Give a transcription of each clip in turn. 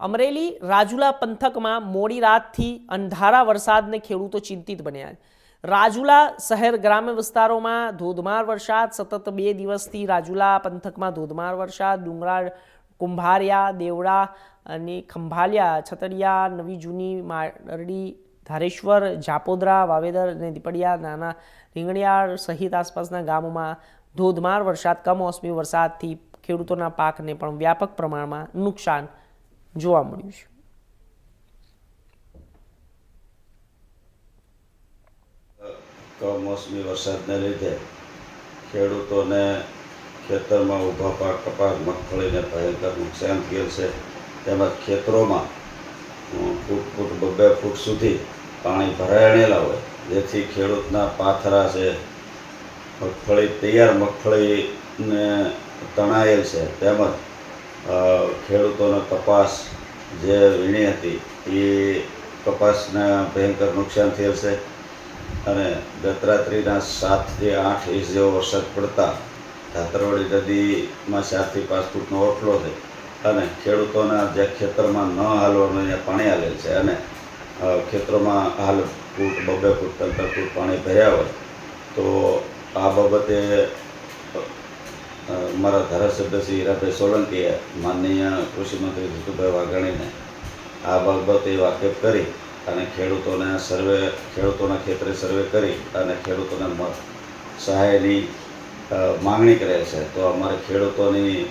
અમરેલી રાજુલા પંથકમાં મોડી રાતથી અંધારા વરસાદને ખેડૂતો ચિંતિત બન્યા રાજુલા શહેર ગ્રામ્ય વિસ્તારોમાં ધોધમાર વરસાદ, સતત બે દિવસથી રાજુલા પંથકમાં ધોધમાર વરસાદ, ડુંગરાળ, કુંભારિયા, દેવડા અને ખંભાલિયા, છતડિયા, નવી જૂની મારડી ધારેશ્વર, જાપોદરા વાવેદર અને દીપડિયા, નાના રીંગણિયાળ સહિત આસપાસના ગામોમાં ધોધમાર વરસાદ, કમોસમી વરસાદથી ખેડૂતોના પાકને પણ વ્યાપક પ્રમાણમાં નુકસાન જોવા મળ્યું છે. કમોસમી વરસાદને લીધે ખેડૂતોને ખેતરમાં ઊભા પાક કપાસ, મગફળીને ભયંકર નુકસાન થયેલ છે. તેમજ ખેતરોમાં ફૂટ ફૂટ, બબ્બે ફૂટ સુધી પાણી ભરાયેલા હોય, જેથી ખેડૂતના પાથરા છે, મગફળી, તૈયાર મગફળીને તણાયેલ છે. તેમજ ખેડૂતોનો કપાસ જે વીણી હતી એ કપાસને ભયંકર નુકસાન થયેલ છે. અને ગત રાત્રિના સાતથી આઠ ઇંચ જેવો વરસાદ પડતા ધાતરવાડી નદીમાં ચારથી પાંચ ફૂટનો ઓટલો છે. અને ખેડૂતોના જે ખેતરમાં ન હાલવાનું અહીંયા પાણી હાલેલ છે અને ખેતરોમાં હાલ ફૂટ, બબે ફૂટ પંદર ફૂટ પાણી ભર્યા હોય, તો આ બાબતે મારા ધારાસભ્ય શ્રી હીરાભાઈ સોલંકીએ માનનીય કૃષિમંત્રી જીતુભાઈ વાઘાણીને આ બાબતે વાકેફ કરી અને ખેડૂતોને સર્વે, ખેડૂતોના ખેતરે સર્વે કરી અને ખેડૂતોને સહાયની માગણી કરેલ છે. તો અમારે ખેડૂતોની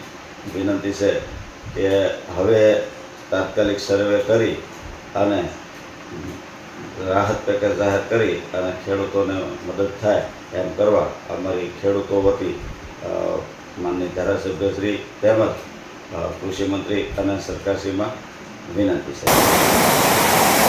વિનંતી છે કે હવે તાત્કાલિક સર્વે કરી અને રાહત પેકેજ જાહેર કરી અને ખેડૂતોને મદદ થાય એમ કરવા અમારી ખેડૂતો વતી અ, માનનીય ધારાસભ્યશ્રી તેમજ કૃષિમંત્રી અને સરકારશ્રીમાં વિનંતી છે.